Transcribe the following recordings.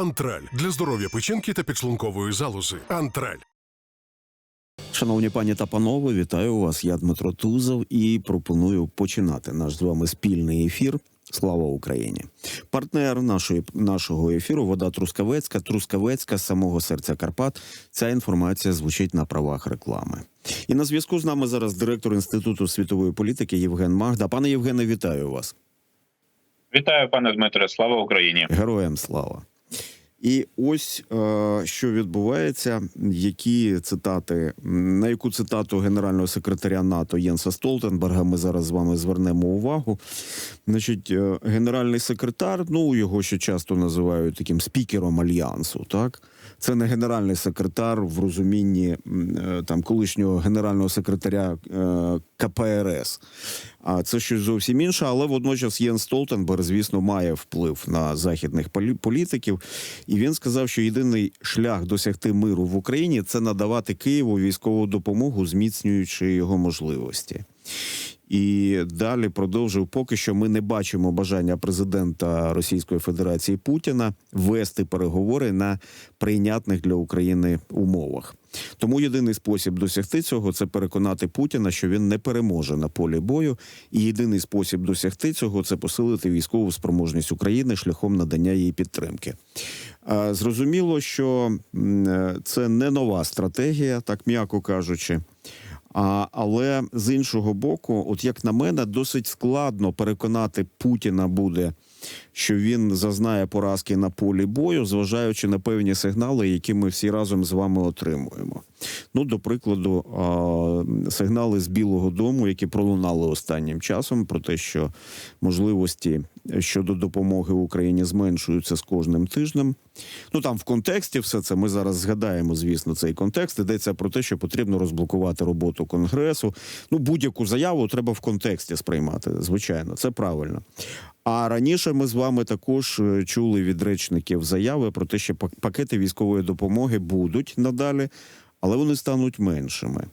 Антраль для здоров'я печінки та підшлункової залози. Антраль. Шановні пані та панове, вітаю вас. Я Дмитро Тузов і пропоную починати наш з вами спільний ефір. Слава Україні! Партнер нашої нашого ефіру Вода Трускавецька, Трускавецька з самого серця Карпат. Ця інформація звучить на правах реклами. І на зв'язку з нами зараз директор інституту світової політики Євген Магда. Пане Євгене, вітаю вас. Вітаю, пане Дмитре. Слава Україні. Героям слава. І ось е, що відбувається, які цитати на яку цитату генерального секретаря НАТО Єнса Столтенберга ми зараз з вами звернемо увагу. Значить, е, генеральний секретар, ну його ще часто називають таким спікером альянсу. Так, це не генеральний секретар в розумінні е, там колишнього генерального секретаря КПРС. А це щось зовсім інше, але водночас Єн Столтенберг, звісно, має вплив на західних полі- політиків. І він сказав, що єдиний шлях досягти миру в Україні це надавати Києву військову допомогу, зміцнюючи його можливості. І далі продовжив, поки що ми не бачимо бажання президента Російської Федерації Путіна вести переговори на прийнятних для України умовах. Тому єдиний спосіб досягти цього це переконати Путіна, що він не переможе на полі бою. І єдиний спосіб досягти цього це посилити військову спроможність України шляхом надання їй підтримки. Зрозуміло, що е, це не нова стратегія, так м'яко кажучи. А, але з іншого боку, от як на мене, досить складно переконати Путіна буде, що він зазнає поразки на полі бою, зважаючи на певні сигнали, які ми всі разом з вами отримуємо. Ну, до прикладу, сигнали з Білого Дому, які пролунали останнім часом, про те, що можливості щодо допомоги Україні зменшуються з кожним тижнем. Ну там в контексті все це ми зараз згадаємо, звісно, цей контекст. Йдеться про те, що потрібно розблокувати роботу конгресу. Ну, будь-яку заяву треба в контексті сприймати. Звичайно, це правильно. А раніше ми з вами також е, чули від речників заяви про те, що пак- пакети військової допомоги будуть надалі, але вони стануть меншими.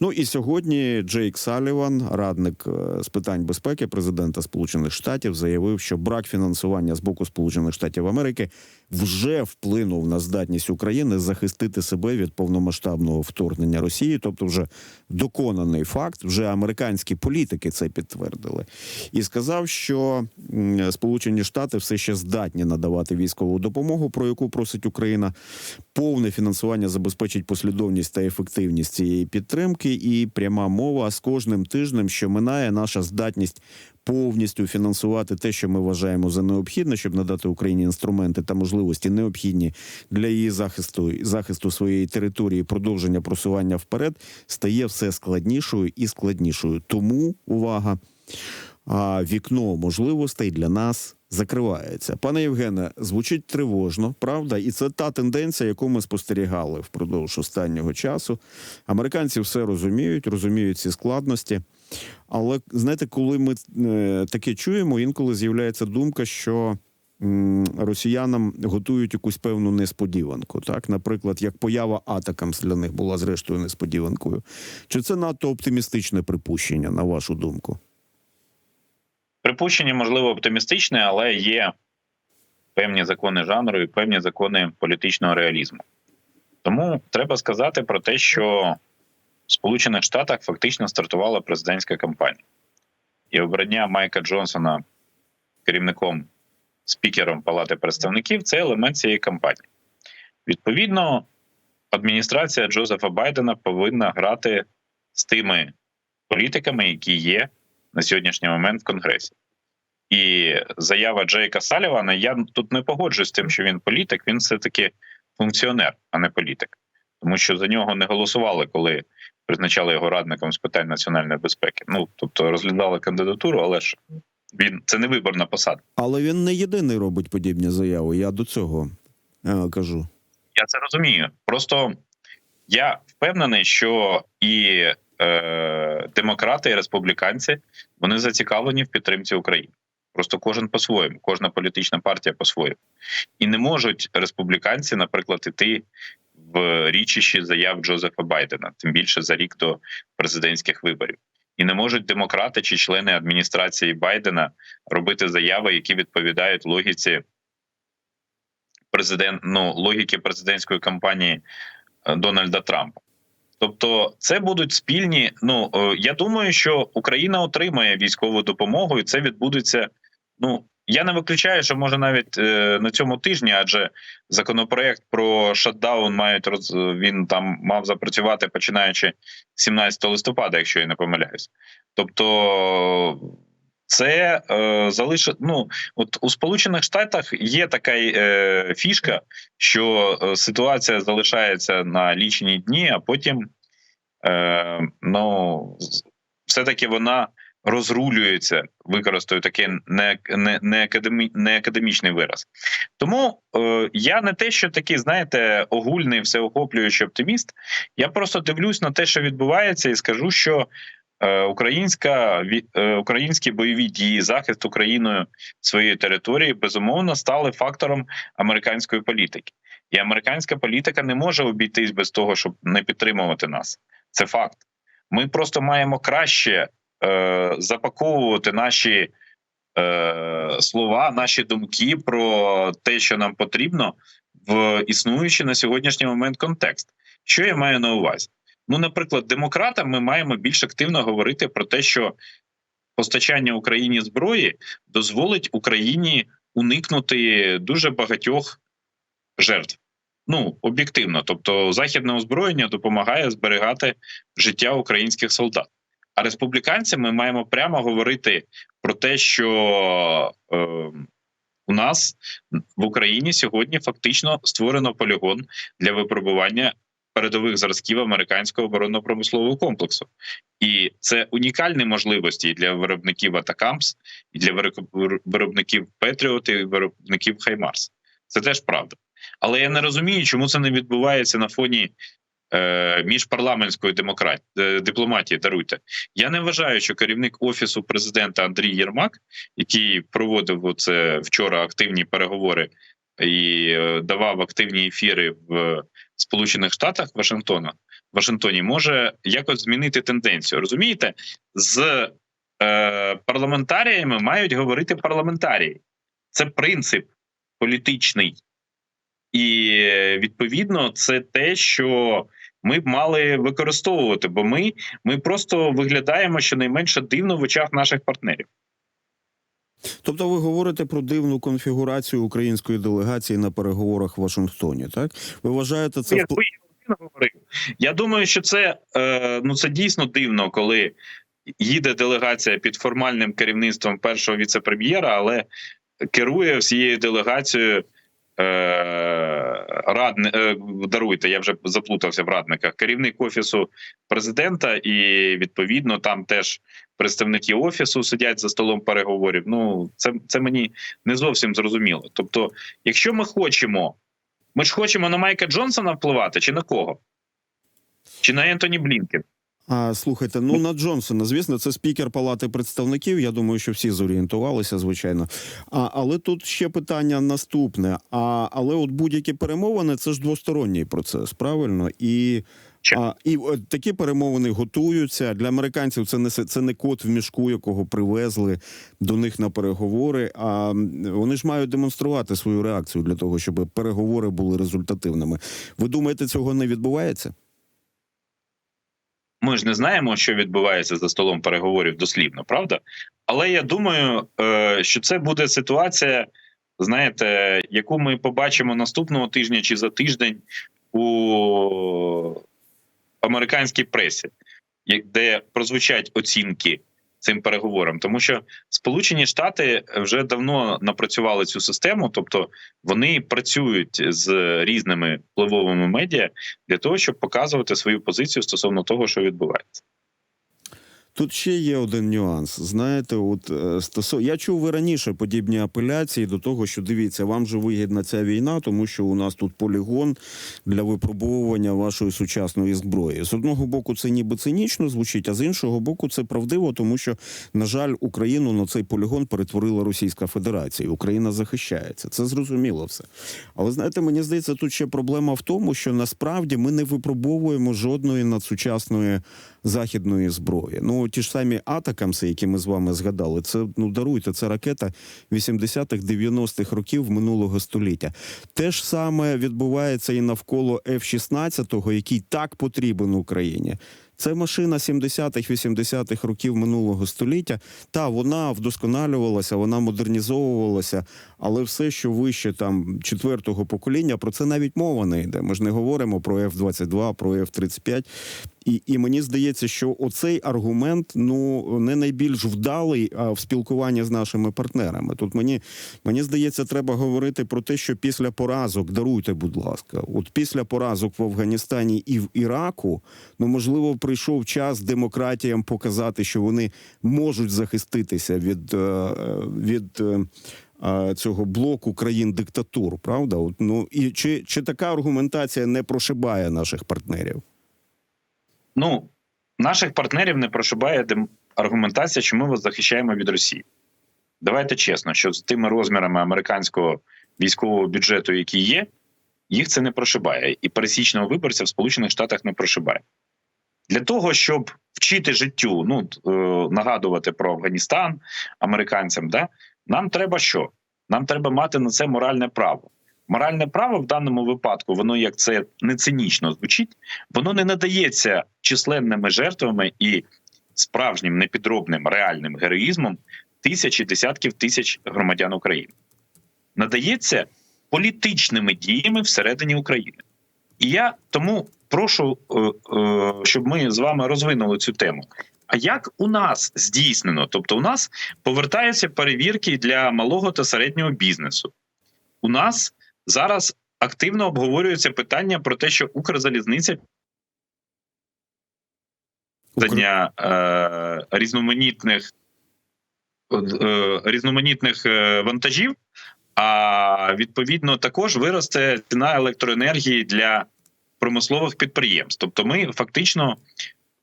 Ну і сьогодні Джейк Саліван, радник е, з питань безпеки президента Сполучених Штатів, заявив, що брак фінансування з боку Сполучених Штатів Америки вже вплинув на здатність України захистити себе від повномасштабного вторгнення Росії, тобто вже доконаний факт. Вже американські політики це підтвердили, і сказав, що Сполучені Штати все ще здатні надавати військову допомогу, про яку просить Україна. Повне фінансування забезпечить послідовність та ефективність цієї підтримки, і пряма мова з кожним тижнем, що минає наша здатність повністю фінансувати те, що ми вважаємо за необхідне, щоб надати Україні інструменти та можливості необхідні для її захисту захисту своєї території, продовження просування вперед, стає все складнішою і складнішою. Тому увага. Вікно можливостей для нас закривається. Пане Євгене, звучить тривожно, правда, і це та тенденція, яку ми спостерігали впродовж останнього часу. Американці все розуміють, розуміють ці складності. Але знаєте, коли ми е, таке чуємо, інколи з'являється думка, що росіянам готують якусь певну несподіванку. Так, наприклад, як поява Атакамс для них була зрештою несподіванкою. Чи це надто оптимістичне припущення, на вашу думку? Припущення, можливо, оптимістичне, але є певні закони жанру і певні закони політичного реалізму. Тому треба сказати про те, що в Сполучених Штатах фактично стартувала президентська кампанія, і обрання Майка Джонсона керівником спікером Палати представників це елемент цієї кампанії. Відповідно, адміністрація Джозефа Байдена повинна грати з тими політиками, які є на сьогоднішній момент в Конгресі. І заява Джейка Салівана, я тут не погоджуюсь з тим, що він політик, він все-таки функціонер, а не політик. Тому що за нього не голосували, коли призначали його радником з питань національної безпеки. Ну тобто розглядали кандидатуру, але ж він це не виборна посада. Але він не єдиний робить подібні заяви. Я до цього е, кажу. Я це розумію. Просто я впевнений, що і е, демократи, і республіканці вони зацікавлені в підтримці України. Просто кожен по-своєму, кожна політична партія по-своєму. І не можуть республіканці, наприклад, іти в річищі заяв Джозефа Байдена, тим більше за рік до президентських виборів. І не можуть демократи чи члени адміністрації Байдена робити заяви, які відповідають логіці президент, ну, логіки президентської кампанії е, Дональда Трампа. Тобто, це будуть спільні. Ну е, я думаю, що Україна отримає військову допомогу, і це відбудеться. Ну я не виключаю, що може навіть е, на цьому тижні, адже законопроект про шатдаун мають роз він там мав запрацювати починаючи з 17 листопада, якщо я не помиляюсь. Тобто, це е, залишить. Ну от у Сполучених Штатах є така е, фішка, що е, ситуація залишається на лічені дні, а потім е, ну все-таки вона розрулюється. Використаю такий не, не, не, академі, не академічний вираз. Тому е, я не те, що такий, знаєте, огульний, всеохоплюючий оптиміст. Я просто дивлюсь на те, що відбувається, і скажу, що українська е, українські бойові дії, захист Україною своєї території безумовно стали фактором американської політики. І американська політика не може обійтись без того, щоб не підтримувати нас. Це факт. Ми просто маємо краще е, запаковувати наші е, слова, наші думки про те, що нам потрібно, в існуючий на сьогоднішній момент контекст. Що я маю на увазі? Ну, наприклад, демократам ми маємо більш активно говорити про те, що постачання Україні зброї дозволить Україні уникнути дуже багатьох жертв. Ну, об'єктивно, тобто західне озброєння допомагає зберігати життя українських солдат. А республіканцям ми маємо прямо говорити про те, що е, у нас в Україні сьогодні фактично створено полігон для випробування передових зразків американського оборонно-промислового комплексу, і це унікальні можливості і для виробників Атакамс, і для виробників- Петріот, і виробників Хаймарс. Це теж правда. Але я не розумію, чому це не відбувається на фоні е, міжпарламентської демократ... е, дипломатії. Даруйте. Я не вважаю, що керівник офісу президента Андрій Єрмак, який проводив оце вчора активні переговори і е, давав активні ефіри в Сполучених Штатах Вашингтона, Вашингтоні, може якось змінити тенденцію. Розумієте, з е, парламентаріями мають говорити парламентарії. Це принцип політичний. І е, відповідно це те, що ми б мали використовувати, бо ми, ми просто виглядаємо щонайменше дивно в очах наших партнерів. Тобто, ви говорите про дивну конфігурацію української делегації на переговорах в Вашингтоні, так? Ви вважаєте це я говорив. Я думаю, що це е, ну це дійсно дивно, коли їде делегація під формальним керівництвом першого віце-прем'єра, але керує всією делегацією. Е, е, даруйте, я вже заплутався в радниках. Керівник офісу президента, і відповідно там теж представники офісу сидять за столом переговорів. Ну це, це мені не зовсім зрозуміло. Тобто, якщо ми хочемо, ми ж хочемо на Майка Джонсона впливати, чи на кого? Чи на Ентоні Блінкен? А слухайте, ну на Джонсона, звісно, це спікер Палати представників. Я думаю, що всі зорієнтувалися, звичайно. А але тут ще питання наступне. А але от будь-які перемовини це ж двосторонній процес, правильно? І а, і от такі перемовини готуються для американців. Це не це не кот в мішку, якого привезли до них на переговори. А вони ж мають демонструвати свою реакцію для того, щоб переговори були результативними. Ви думаєте, цього не відбувається? Ми ж не знаємо, що відбувається за столом переговорів дослівно, правда? Але я думаю, е, що це буде ситуація, знаєте, яку ми побачимо наступного тижня чи за тиждень у американській пресі, де прозвучать оцінки цим переговорам, тому що Сполучені Штати вже давно напрацювали цю систему, тобто вони працюють з різними впливовими медіа для того, щоб показувати свою позицію стосовно того, що відбувається. Тут ще є один нюанс. Знаєте, от е, стосо... я чув і раніше подібні апеляції до того, що дивіться, вам же вигідна ця війна, тому що у нас тут полігон для випробовування вашої сучасної зброї. З одного боку, це ніби цинічно звучить, а з іншого боку, це правдиво, тому що, на жаль, Україну на цей полігон перетворила Російська Федерація. Україна захищається. Це зрозуміло все. Але знаєте, мені здається, тут ще проблема в тому, що насправді ми не випробовуємо жодної надсучасної західної зброї. Ну ті ж самі атакамси, які ми з вами згадали, це ну даруйте, це ракета 80-х, 90-х років минулого століття. Те ж саме відбувається і навколо F-16, який так потрібен Україні. Це машина 70-х, 80-х років минулого століття. Та вона вдосконалювалася, вона модернізовувалася, але все, що вище там четвертого покоління, про це навіть мова не йде. Ми ж не говоримо про F-22, про F-35. І, і мені здається, що оцей аргумент ну не найбільш вдалий в спілкуванні з нашими партнерами. Тут мені, мені здається, треба говорити про те, що після поразок, даруйте, будь ласка, от після поразок в Афганістані і в Іраку, ну можливо, прийшов час демократіям показати, що вони можуть захиститися від, е, від е, е, цього блоку країн диктатур. Правда? Ну і чи, чи така аргументація не прошибає наших партнерів? Ну, наших партнерів не прошибає аргументація, що ми вас захищаємо від Росії. Давайте чесно, що з тими розмірами американського військового бюджету, які є, їх це не прошибає. І пересічного виборця в Сполучених Штатах не прошибає. Для того, щоб вчити життю, ну е, нагадувати про Афганістан американцям, да, нам треба що? Нам треба мати на це моральне право. Моральне право в даному випадку, воно як це не цинічно звучить, воно не надається численними жертвами і справжнім непідробним реальним героїзмом тисячі десятків тисяч громадян України. Надається політичними діями всередині України. І я тому прошу, е, е, щоб ми з вами розвинули цю тему. А як у нас здійснено? Тобто, у нас повертаються перевірки для малого та середнього бізнесу. У нас зараз активно обговорюється питання про те, що Укрзалізниця дання е, різноманітних е, різноманітних вантажів. А відповідно також виросте ціна електроенергії для промислових підприємств. Тобто, ми фактично,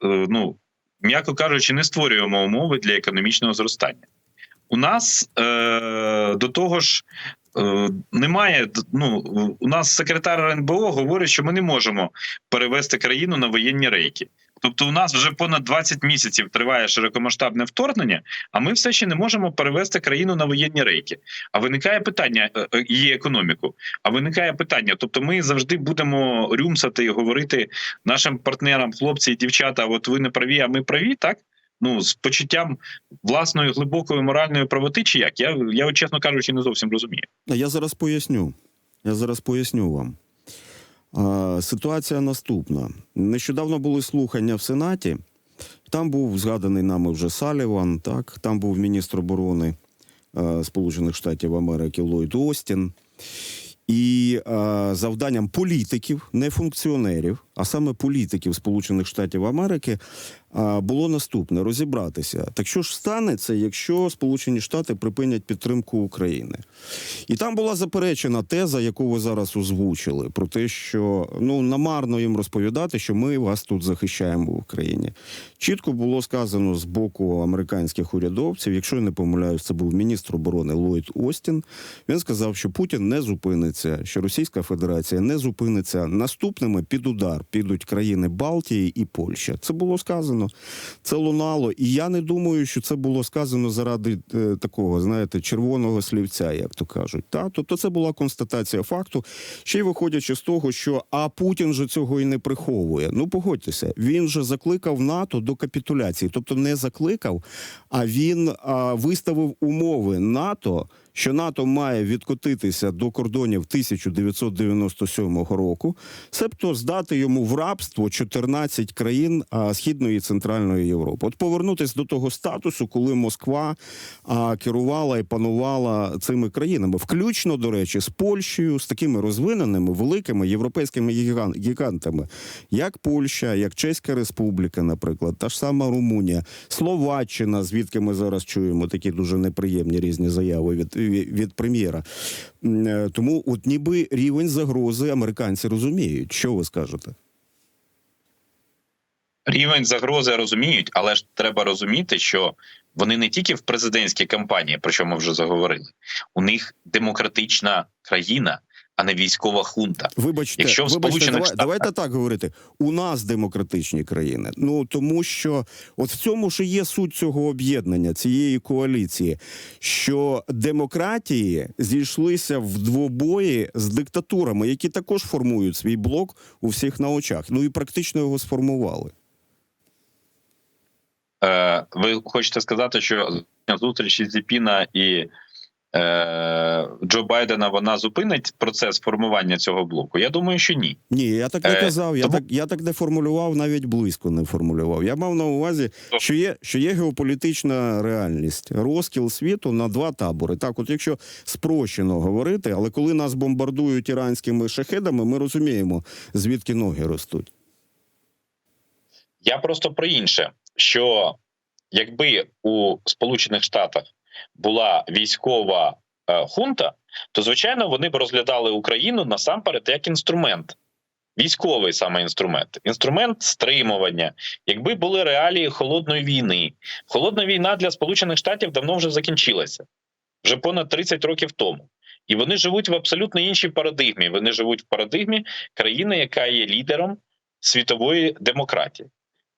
е, ну м'яко кажучи, не створюємо умови для економічного зростання. У нас е, до того ж е, немає. Ну у нас секретар РНБО говорить, що ми не можемо перевести країну на воєнні рейки. Тобто, у нас вже понад 20 місяців триває широкомасштабне вторгнення, а ми все ще не можемо перевести країну на воєнні рейки. А виникає питання е, е, її економіку. А виникає питання. Тобто, ми завжди будемо рюмсати і говорити нашим партнерам, хлопці і дівчата, от ви не праві, а ми праві, так? Ну, з почуттям власної глибокої моральної правоти, чи як? Я, я чесно кажучи, не зовсім розумію. А Я зараз поясню. Я зараз поясню вам. Ситуація наступна. Нещодавно були слухання в Сенаті. Там був згаданий нами вже Саліван, так? там був міністр оборони Сполучених Штатів Америки Ллойд Остін. І е, завданням політиків, не функціонерів, а саме політиків Сполучених Штатів Америки було наступне: розібратися. Так що ж станеться, якщо Сполучені Штати припинять підтримку України? І там була заперечена теза, яку ви зараз озвучили, про те, що ну намарно їм розповідати, що ми вас тут захищаємо в Україні. Чітко було сказано з боку американських урядовців, якщо я не помиляюсь, це був міністр оборони Ллойд Остін. Він сказав, що Путін не зупиниться, що Російська Федерація не зупиниться. Наступними під удар підуть країни Балтії і Польща. Це було сказано, це лунало. І я не думаю, що це було сказано заради е, такого, знаєте, червоного слівця, як то кажуть. Та тобто, це була констатація факту, ще й виходячи з того, що а Путін же цього і не приховує. Ну погодьтеся, він же закликав НАТО до капітуляції, тобто не закликав, а він а, виставив умови НАТО. Що НАТО має відкотитися до кордонів 1997 року, себто здати йому в рабство 14 країн східної і центральної Європи. От повернутися до того статусу, коли Москва керувала і панувала цими країнами, включно до речі, з Польщею, з такими розвиненими великими європейськими гіган- гігантами, як Польща, як Чеська Республіка, наприклад, та ж сама Румунія, Словаччина, звідки ми зараз чуємо такі дуже неприємні різні заяви від, від, від прем'єра. Е, Тому, от ніби рівень загрози американці розуміють. Що ви скажете? Рівень загрози розуміють, але ж треба розуміти, що вони не тільки в президентській кампанії, про що ми вже заговорили, у них демократична країна, а не військова хунта. Вибачте, Якщо в вибачте давай, Штатах- давайте так говорити. У нас демократичні країни. Ну тому що от в цьому ж є суть цього об'єднання, цієї коаліції, що демократії зійшлися в двобої з диктатурами, які також формують свій блок у всіх на очах. Ну і практично його сформували. Е, ви хочете сказати, що зустріч Зіпіна і Джо Байдена вона зупинить процес формування цього блоку? Я думаю, що ні. Ні, я так не Е, казав. Я тому- так я так не формулював, навіть близько не формулював. Я мав на увазі, що є, що є геополітична реальність, розкіл світу на два табори. Так, от якщо спрощено говорити, але коли нас бомбардують іранськими шахедами, ми розуміємо, звідки ноги ростуть. Я просто про інше: що якби у Сполучених Штатах була військова е, хунта, то звичайно вони б розглядали Україну насамперед як інструмент. Військовий саме інструмент, інструмент стримування. Якби були реалії холодної війни, холодна війна для Сполучених Штатів давно вже закінчилася, вже понад 30 років тому. І вони живуть в абсолютно іншій парадигмі. Вони живуть в парадигмі країни, яка є лідером світової демократії.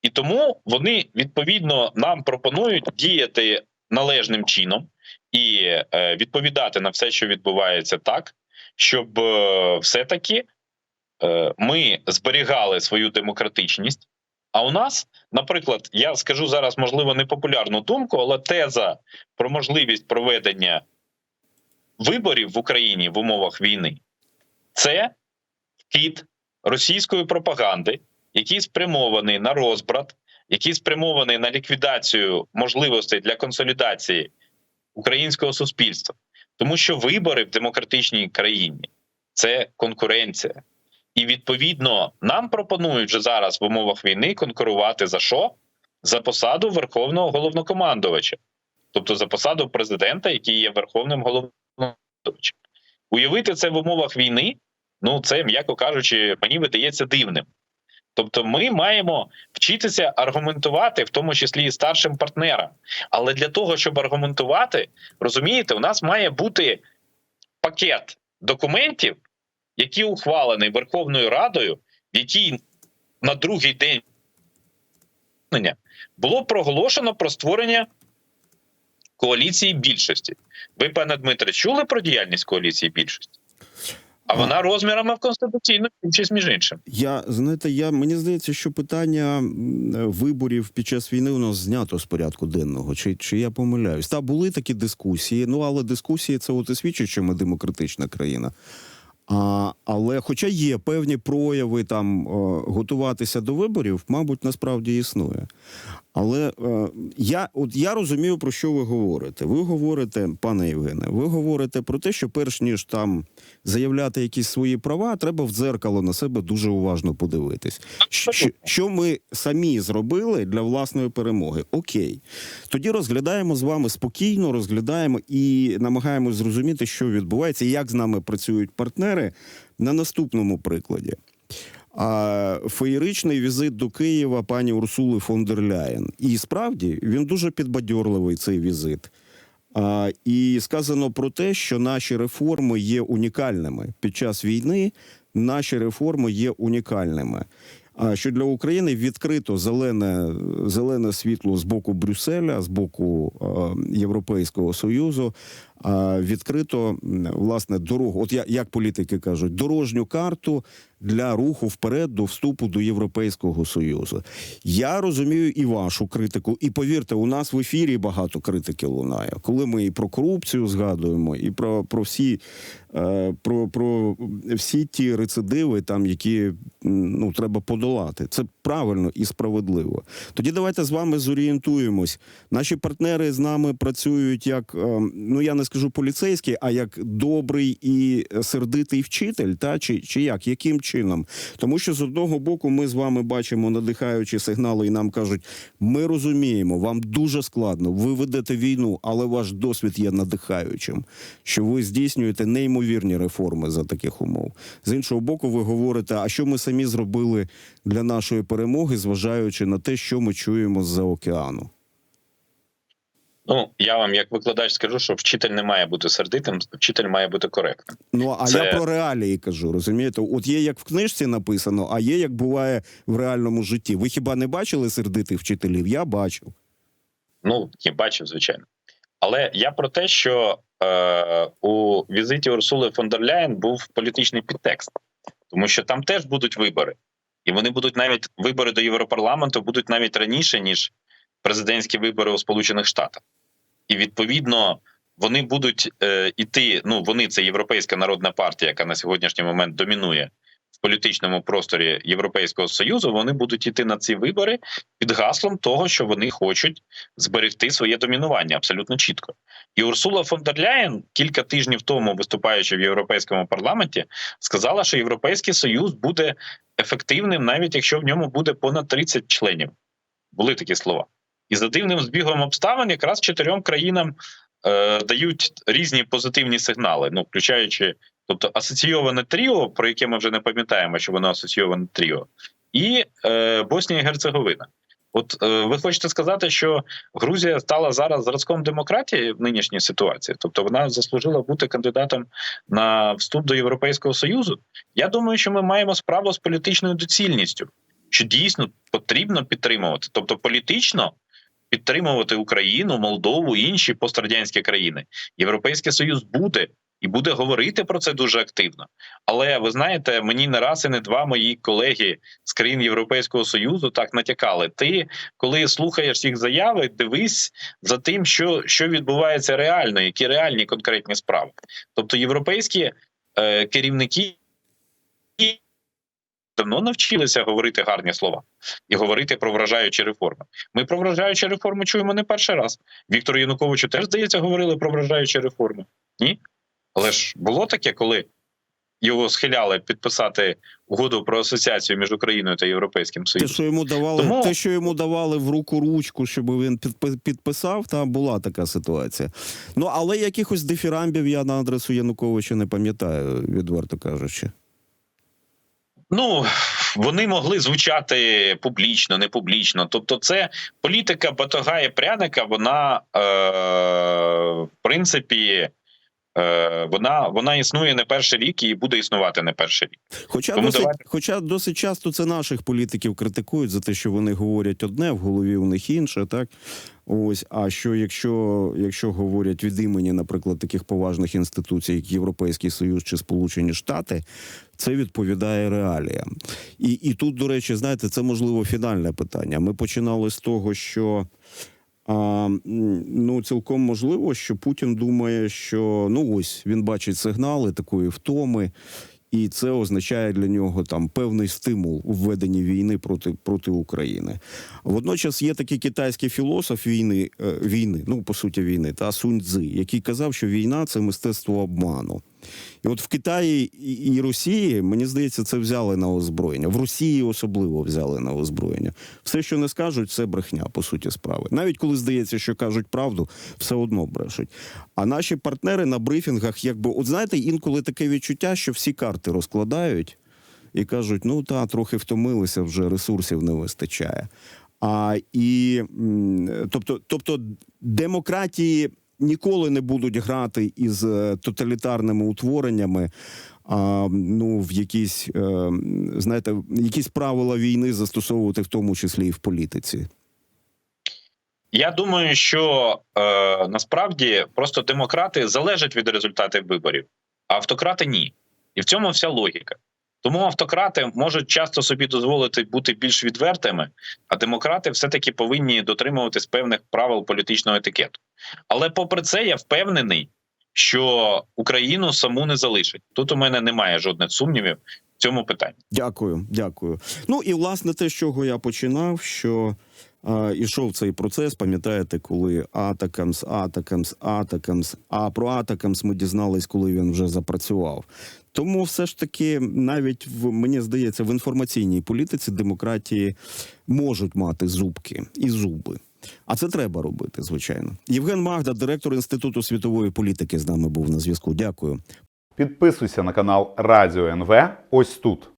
І тому вони відповідно нам пропонують діяти належним чином і е, відповідати на все, що відбувається, так, щоб е, все-таки е, ми зберігали свою демократичність. А у нас, наприклад, я скажу зараз, можливо, непопулярну думку, але теза про можливість проведення виборів в Україні в умовах війни це вхід російської пропаганди, який спрямований на розбрат, який спрямований на ліквідацію можливостей для консолідації українського суспільства, тому що вибори в демократичній країні це конкуренція. І відповідно нам пропонують вже зараз в умовах війни конкурувати за що? За посаду верховного головнокомандувача, тобто за посаду президента, який є верховним головнокомандувачем. Уявити це в умовах війни, ну це, м'яко кажучи, мені видається дивним. Тобто, ми маємо вчитися аргументувати, в тому числі і старшим партнерам. Але для того, щоб аргументувати, розумієте, у нас має бути пакет документів, які ухвалені Верховною Радою, в якій на другий день було проголошено про створення коаліції більшості. Ви, пане Дмитре, чули про діяльність коаліції більшості? А вона розмірами в конституційну більшість, між іншим. Я знаєте, я мені здається, що питання виборів під час війни у нас знято з порядку денного. Чи, чи я помиляюсь? Та були такі дискусії. Ну але дискусії це от і свідчить, що ми демократична країна. А, але, хоча є певні прояви там готуватися до виборів, мабуть, насправді існує. Але е, я от я розумію, про що ви говорите. Ви говорите, пане Євгене, ви говорите про те, що перш ніж там заявляти якісь свої права, треба в дзеркало на себе дуже уважно подивитись. Що, що ми самі зробили для власної перемоги? Окей, тоді розглядаємо з вами спокійно, розглядаємо і намагаємось зрозуміти, що відбувається, як з нами працюють партнери на наступному прикладі. А феєричний візит до Києва пані Урсули фон дер Ляєн. І справді він дуже підбадьорливий цей візит. А, і сказано про те, що наші реформи є унікальними під час війни. Наші реформи є унікальними. А що для України відкрито зелене, зелене світло з боку Брюсселя, з боку е, Європейського Союзу, відкрито власне дорогу. От я, як політики кажуть, дорожню карту для руху вперед до вступу до Європейського Союзу. Я розумію і вашу критику, і повірте, у нас в ефірі багато критики лунає, коли ми і про корупцію згадуємо, і про, про всі е, про, про всі ті рецидиви, там які ну треба подолати. Це правильно і справедливо. Тоді давайте з вами зорієнтуємось. Наші партнери з нами працюють як е, ну я не скажу поліцейський, а як добрий і сердитий вчитель, та чи, чи як, яким чином? Тому що з одного боку ми з вами бачимо надихаючі сигнали, і нам кажуть: ми розуміємо, вам дуже складно, ви ведете війну, але ваш досвід є надихаючим, що ви здійснюєте неймовірні реформи за таких умов. З іншого боку, ви говорите, а що ми самі зробили для нашої перемоги, зважаючи на те, що ми чуємо з-за океану. Ну я вам як викладач скажу, що вчитель не має бути сердитим, вчитель має бути коректним. Ну а Це- я про реалії кажу, розумієте? От є як в книжці написано, а є як буває в реальному житті. Ви хіба не бачили сердитих вчителів? Я бачив. Ну я бачив, звичайно. Але я про те, що е, у візиті Урсули фон дер Ляєн був політичний підтекст, тому що там теж будуть вибори, і вони будуть навіть вибори до Європарламенту будуть навіть раніше ніж президентські вибори у Сполучених Штатах, і відповідно вони будуть е, іти. Ну вони це Європейська народна партія, яка на сьогоднішній момент домінує в політичному просторі Європейського союзу. Вони будуть іти на ці вибори під гаслом того, що вони хочуть зберегти своє домінування абсолютно чітко. І Урсула фон дер Ляєн кілька тижнів тому, виступаючи в європейському парламенті, сказала, що Європейський Союз буде ефективним, навіть якщо в ньому буде понад 30 членів. Були такі слова. І за дивним збігом обставин, якраз чотирьом країнам е, дають різні позитивні сигнали, ну включаючи, тобто асоційоване тріо, про яке ми вже не пам'ятаємо, що воно асоційоване тріо, і е, Боснія і Герцеговина. От е, ви хочете сказати, що Грузія стала зараз зразком демократії в нинішній ситуації, тобто вона заслужила бути кандидатом на вступ до Європейського союзу. Я думаю, що ми маємо справу з політичною доцільністю, що дійсно потрібно підтримувати, тобто політично підтримувати Україну, Молдову інші пострадянські країни. Європейський союз буде і буде говорити про це дуже активно. Але ви знаєте, мені не раз і не два мої колеги з країн Європейського союзу так натякали. Ти, коли слухаєш їх заяви, дивись за тим, що, що відбувається реально, які реальні конкретні справи. Тобто, європейські е, керівники давно навчилися говорити гарні слова і говорити про вражаючі реформи. Ми про вражаючі реформи чуємо не перший раз. Віктору Януковичу теж здається, говорили про вражаючі реформи. Ні? Але ж було таке, коли його схиляли підписати угоду про асоціацію між Україною та Європейським Те, Союзом. що йому давали, Тому- те, що йому давали в руку ручку, щоб він підписав, там була така ситуація. Ну але якихось дифірамбів я на адресу Януковича не пам'ятаю, відверто кажучи. Ну вони могли звучати публічно, не публічно. Тобто, це політика батога пряника. Вона е, в принципі. Е, Вона вона існує не перший рік і буде існувати не перший рік. Хоча Тому досить, давайте- хоча досить часто це наших політиків критикують за те, що вони говорять одне, в голові у них інше, так. Ось, а що якщо, якщо говорять від імені, наприклад, таких поважних інституцій, як Європейський Союз чи Сполучені Штати, це відповідає реаліям. І, і тут, до речі, знаєте, це можливо фінальне питання. Ми починали з того, що ну, цілком можливо, що Путін думає, що ну ось він бачить сигнали такої втоми, і це означає для нього там певний стимул у введенні війни проти, проти України. Водночас є такий китайський філософ війни, е, війни, ну по суті, війни, та Сунь Цзи, який казав, що війна це мистецтво обману. І от в Китаї і Росії, мені здається, це взяли на озброєння. В Росії особливо взяли на озброєння. Все, що не скажуть, це брехня, по суті справи. Навіть коли здається, що кажуть правду, все одно брешуть. А наші партнери на брифінгах, якби, от знаєте, інколи таке відчуття, що всі карти розкладають і кажуть: ну та трохи втомилися, вже ресурсів не вистачає. А і тобто, тобто демократії ніколи не будуть грати із е, тоталітарними утвореннями. А ну в якісь е, знаєте, якісь правила війни застосовувати в тому числі і в політиці. Я думаю, що е, насправді просто демократи залежать від результатів виборів, а автократи ні. І в цьому вся логіка. Тому автократи можуть часто собі дозволити бути більш відвертими, а демократи все-таки повинні дотримуватись певних правил політичного етикету. Але попри це, я впевнений, що Україну саму не залишить. Тут у мене немає жодних сумнівів в цьому питанні. Дякую, дякую. Ну і власне те, з чого я починав, що ішов цей процес, пам'ятаєте, коли Атакамс, Атакамс, Атакамс, а про Атакамс ми дізнались, коли він вже запрацював. Тому все ж таки, навіть в мені здається, в інформаційній політиці демократії можуть мати зубки і зуби. А це треба робити, звичайно. Євген Магда, директор інституту світової політики, з нами був на зв'язку. Дякую. Підписуйся на канал Радіо НВ ось тут.